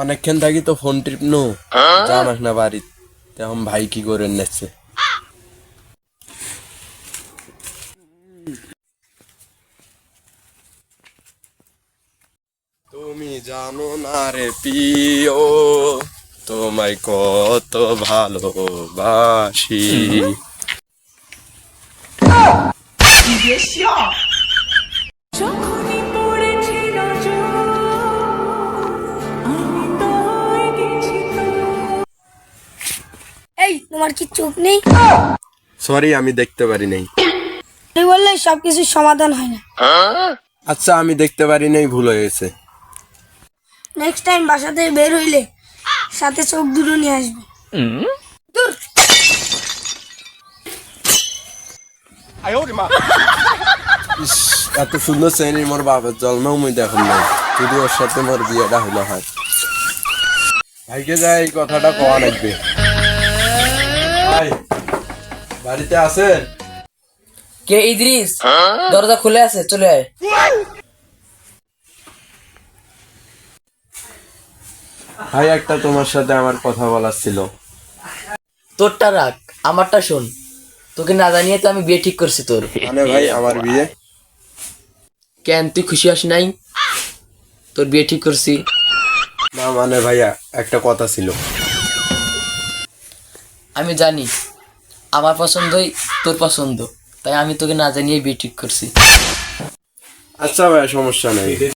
অনেকক্ষণ থাকি তো ফোন টিপ নো। জানাস না বাড়ি তেমন ভাই কি করে নেছে? তুমি জানো না রে পিও তোমায় কত ভালোবাসি। যখনই তোমার কি চোখ নেই? সরি আমি দেখতে পারি নাই। তুই বললে সবকিছুর সমাধান হয় না। আচ্ছা আমি দেখতে পারি নাই ভুল হয়ে গেছে। নেক্সট টাইম বাসা থেকে বের হইলে সাথে চোখ দুটো নিয়ে আসবে। দূর। এত সুন্দর শ্রেণির মোর বাবার জন্মেও মুই দেখুন নাই। যদি ওর সাথে মোর বিয়েটা হইল হয়। ভাইকে যাই এই কথাটা কওয়া লাগবে। বাড়িতে আছেন? কে ইদ্রিস? দরজা খুলে আছে চলে আয়। ভাই একটা তোমার সাথে আমার কথা বলার ছিল। তোরটা রাখ আমারটা শোন। তোকে না জানিয়ে তো আমি বিয়ে ঠিক করছি তোর। মানে ভাই আমার বিয়ে? কেন তুই খুশি হস নাই? তোর বিয়ে ঠিক করছি। না মানে ভাইয়া একটা কথা ছিল। আমি জানি। আমার পছন্দই তোর পছন্দ। তাই আমি তোকে না জানিয়ে বিয়ে ঠিক করছি। আচ্ছা ভাই সমস্যা নেই।